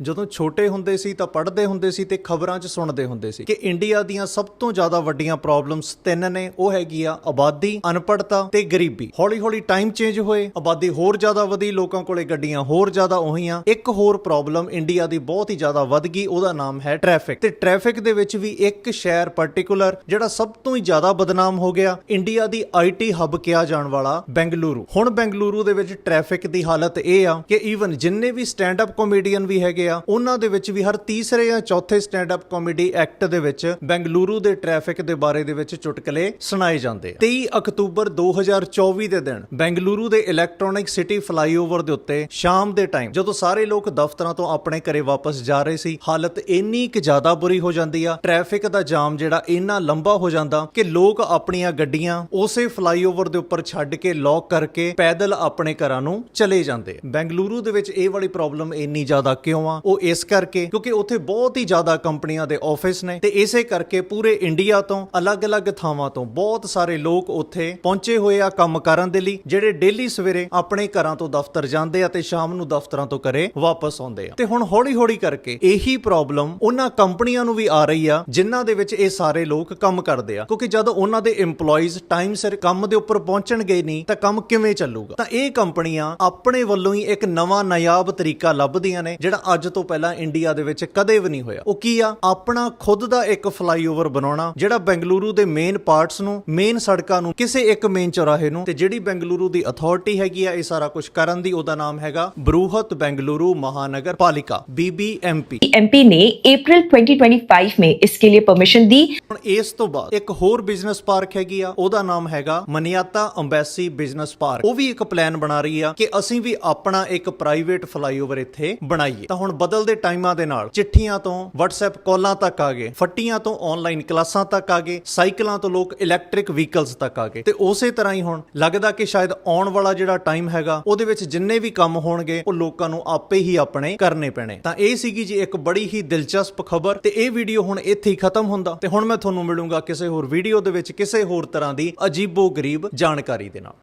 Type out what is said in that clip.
ਜਦੋਂ ਛੋਟੇ ਹੁੰਦੇ ਸੀ ਤਾਂ ਪੜ੍ਹਦੇ ਹੁੰਦੇ ਸੀ ਤੇ ਖਬਰਾਂ 'ਚ ਸੁਣਦੇ ਹੁੰਦੇ ਸੀ ਕਿ ਇੰਡੀਆ ਦੀਆਂ ਸਭ ਤੋਂ ਜ਼ਿਆਦਾ ਵੱਡੀਆਂ ਪ੍ਰੋਬਲਮਸ ਤਿੰਨ ਨੇ, ਉਹ ਹੈਗੀ ਆ ਆਬਾਦੀ, ਅਨਪੜ੍ਹਤਾ ਤੇ ਗਰੀਬੀ। ਹੌਲੀ-ਹੌਲੀ ਟਾਈਮ ਚੇਂਜ ਹੋਏ, ਆਬਾਦੀ ਹੋਰ ਜ਼ਿਆਦਾ ਵਧੀ, ਲੋਕਾਂ ਕੋਲੇ ਗੱਡੀਆਂ ਹੋਰ ਜ਼ਿਆਦਾ ਹੋਈਆਂ ਇੱਕ ਹੋਰ ਪ੍ਰੋਬਲਮ ਇੰਡੀਆ ਦੀ ਬਹੁਤ ਹੀ ਜ਼ਿਆਦਾ ਵੱਧ ਗਈ, ਉਹਦਾ ਨਾਮ ਹੈ ਟ੍ਰੈਫਿਕ ਤੇ ਟ੍ਰੈਫਿਕ ਦੇ ਵਿੱਚ ਵੀ ਇੱਕ ਸ਼ਹਿਰ ਪਾਰਟਿਕੂਲਰ ਜਿਹੜਾ ਸਭ ਤੋਂ ਹੀ ਜ਼ਿਆਦਾ ਬਦਨਾਮ ਹੋ ਗਿਆ, ਇੰਡੀਆ ਦੀ ਆਈਟੀ ਹੱਬ ਕਿਹਾ ਜਾਣ ਵਾਲਾ ਬੈਂਗਲੁਰੂ। ਹੁਣ ਬੈਂਗਲੁਰੂ ਦੇ ਵਿੱਚ ਟ੍ਰੈਫਿਕ ਦੀ ਹਾਲਤ ਇਹ ਆ ਕਿ ਈਵਨ ਜਿੰਨੇ ਵੀ ਸਟੈਂਡ ਅਪ ਕਾਮੇਡੀਅਨ ਵੀ ਹੈਗੇ ਆ। ਉਹਨਾਂ ਦੇ ਵਿੱਚ ਵੀ ਹਰ ਤੀਸਰੇ ਜਾਂ ਚੌਥੇ ਸਟੈਂਡ ਅਪ ਕਾਮੇਡੀ ਐਕਟ ਦੇ ਵਿੱਚ ਬੈਂਗਲੁਰੂ ਦੇ ਟ੍ਰੈਫਿਕ ਦੇ ਬਾਰੇ ਦੇ ਵਿੱਚ ਚੁਟਕਲੇ ਸੁਣਾਏ ਜਾਂਦੇ ਆ। 23 ਅਕਤੂਬਰ 2024 ਦੇ ਦਿਨ ਬੈਂਗਲੁਰੂ ਦੇ ਇਲੈਕਟ੍ਰੋਨਿਕ ਸਿਟੀ ਫਲਾਈਓਵਰ ਦੇ ਉੱਤੇ ਸ਼ਾਮ ਦੇ ਟਾਈਮ ਜਦੋਂ ਸਾਰੇ ਲੋਕ ਦਫ਼ਤਰਾਂ ਤੋਂ ਆਪਣੇ ਘਰੇ ਵਾਪਸ ਜਾ ਰਹੇ ਸੀ, ਹਾਲਤ ਇੰਨੀ ਕਿ ਜ਼ਿਆਦਾ ਬੁਰੀ ਹੋ ਜਾਂਦੀ ਆ। ਟ੍ਰੈਫਿਕ ਦਾ ਜਾਮ ਜਿਹੜਾ ਇੰਨਾ ਲੰਬਾ ਹੋ ਜਾਂਦਾ ਕਿ ਲੋਕ ਆਪਣੀਆਂ ਗੱਡੀਆਂ ਉਸੇ ਫਲਾਈਓਵਰ ਦੇ ਉੱਪਰ ਛੱਡ ਕੇ ਲੌਕ ਕਰਕੇ ਪੈਦਲ ਆਪਣੇ ਘਰਾਂ ਨੂੰ ਚਲੇ ਜਾਂਦੇ ਬੈਂਗਲੁਰੂ ਦੇ ਵਿੱਚ ਇਹ ਵਾਲੀ ਪ੍ਰੋਬਲਮ ਇੰਨੀ ਜ਼ਿਆਦਾ ਕਿਉਂ ਆ? ਉਹ ਇਸ ਕਰਕੇ ਕਿਉਂਕਿ ਉੱਥੇ ਬਹੁਤ ਹੀ ਜ਼ਿਆਦਾ ਕੰਪਨੀਆਂ ਦੇ ਆਫਿਸ ਨੇ ਤੇ ਇਸੇ ਕਰਕੇ ਪੂਰੇ ਇੰਡੀਆ ਤੋਂ, ਅਲੱਗ-ਅਲੱਗ ਥਾਵਾਂ ਤੋਂ ਬਹੁਤ ਸਾਰੇ ਲੋਕ ਉੱਥੇ ਪਹੁੰਚੇ ਹੋਏ ਆ ਕੰਮ ਕਰਨ ਦੇ ਲਈ, ਜਿਹੜੇ ਡੇਲੀ ਸਵੇਰੇ ਆਪਣੇ ਘਰਾਂ ਤੋਂ ਦਫ਼ਤਰ ਜਾਂਦੇ ਆ ਤੇ ਸ਼ਾਮ ਨੂੰ ਦਫ਼ਤਰਾਂ ਤੋਂ ਘਰੇ ਵਾਪਸ ਆਉਂਦੇ ਆ। ਤੇ ਹੁਣ ਹੌਲੀ-ਹੌਲੀ ਕਰਕੇ ਇਹੀ ਪ੍ਰੋਬਲਮ ਉਹਨਾਂ ਕੰਪਨੀਆਂ ਨੂੰ ਵੀ ਆ ਰਹੀ ਆ, ਜਿਨ੍ਹਾਂ ਦੇ ਵਿੱਚ ਇਹ ਸਾਰੇ ਲੋਕ ਕੰਮ ਕਰਦੇ ਆ। ਕਿਉਂਕਿ ਜਦੋਂ ਉਹਨਾਂ ਦੇ EMPLOYEES ਟਾਈਮ ਸਿਰ ਕੰਮ ਦੇ ਉੱਪਰ ਪਹੁੰਚਣਗੇ ਨਹੀਂ, ਤਾਂ ਕੰਮ ਕਿਵੇਂ ਚੱਲੂਗਾ? ਤਾਂ ਇਹ ਕੰਪਨੀਆਂ ਆਪਣੇ ਵੱਲੋਂ ਹੀ ਇੱਕ ਨਵਾਂ ਨਾਯਾਬ ਤਰੀਕਾ ਲੱਭਦੀਆਂ ਨੇ, ਜਿਹੜਾ ਅੱਜ ਤੋਂ ਪਹਿਲਾਂ ਇੰਡੀਆ ਦੇ ਵਿੱਚ ਕਦੇ ਵੀ ਨਹੀਂ ਹੋਇਆ ਉਹ ਕੀ ਆ ਆਪਣਾ ਖੁਦ ਦਾ ਇੱਕ ਫਲਾਈਓਵਰ ਬਣਾਉਣਾ ਜਿਹੜਾ ਬੈਂਗਲੁਰੂ ਦੇ ਮੇਨ ਪਾਰਟਸ ਨੂੰ ਮੇਨ ਸੜਕਾਂ ਨੂੰ ਕਿਸੇ ਇੱਕ ਮੇਨ ਚੌਰਾਹੇ ਨੂੰ ਤੇ ਜਿਹੜੀ ਬੈਂਗਲੁਰੂ ਦੀ ਅਥਾਰਟੀ ਹੈਗੀ ਆ ਇਹ ਸਾਰਾ ਕੁਝ ਕਰਨ ਦੀ ਉਹਦਾ ਨਾਮ ਹੈਗਾ ਬਰੂਹਤ ਬੈਂਗਲੁਰੂ ਮਹਾਨਗਰ ਪਾਲਿਕਾ BBMP एमपी ने अप्रैल 2025 में इसके लिए परमिशन दी ਹੁਣ ਇਸ ਤੋਂ ਬਾਅਦ ਇੱਕ ਹੋਰ ਬਿਜ਼ਨਸ ਪਾਰਕ ਹੈਗੀ ਆ ਉਹਦਾ ਨਾਮ ਹੈਗਾ ਮਨੀਆਤਾ ਅੰਬੈਸੀ ਬਿਜ਼ਨਸ ਪਾਰਕ ਉਹ ਵੀ ਇੱਕ ਪਲਾਨ ਬਣਾ ਰਹੀ ਆ ਕਿ ਅਸੀਂ ਵੀ ਆਪਣਾ ਇੱਕ ਪ੍ਰਾਈਵੇਟ ਫਲਾਈਓਵਰ ਇੱਥੇ ਬਣਾਈਏ ਤਾਂ ਹੁਣ ਬਦਲਦੇ ਟਾਈਮਾਂ ਦੇ ਨਾਲ ਚਿੱਠੀਆਂ ਤੋਂ WhatsApp ਕਾਲਾਂ ਤੱਕ ਆ ਗਏ, ਫੱਟੀਆਂ ਤੋਂ ਆਨਲਾਈਨ ਕਲਾਸਾਂ ਤੱਕ ਆ ਗਏ, ਸਾਈਕਲਾਂ ਤੋਂ ਲੋਕ ਇਲੈਕਟ੍ਰਿਕ ਵਹੀਕਲਸ ਤੱਕ ਆ ਗਏ। ਤੇ ਉਸੇ ਤਰ੍ਹਾਂ ਹੀ ਹੁਣ ਲੱਗਦਾ ਕਿ ਸ਼ਾਇਦ ਆਉਣ ਵਾਲਾ ਜਿਹੜਾ ਟਾਈਮ ਹੈਗਾ, ਉਹਦੇ ਵਿੱਚ ਜਿੰਨੇ ਵੀ ਕੰਮ ਹੋਣਗੇ, ਉਹ ਲੋਕਾਂ ਨੂੰ ਆਪੇ ਹੀ ਆਪਣੇ ਕਰਨੇ ਪੈਣੇ। ਤਾਂ ਇਹ ਸੀਗੀ ਜੀ ਇੱਕ ਬੜੀ ਹੀ ਦਿਲਚਸਪ ਖਬਰ ਤੇ ਇਹ ਵੀਡੀਓ ਹੁਣ ਇੱਥੇ ਹੀ ਖਤਮ ਹੁੰਦਾ। ਤੇ ਹੁਣ ਮੈਂ ਤੁਹਾਨੂੰ ਮਿਲੂੰਗਾ ਕਿਸੇ ਹੋਰ ਵੀਡੀਓ ਦੇ ਵਿੱਚ ਕਿਸੇ ਹੋਰ ਤਰ੍ਹਾਂ ਦੀ ਅਜੀਬੋ ਗਰੀਬ ਜਾਣਕਾਰੀ ਦੇ ਨਾਲ।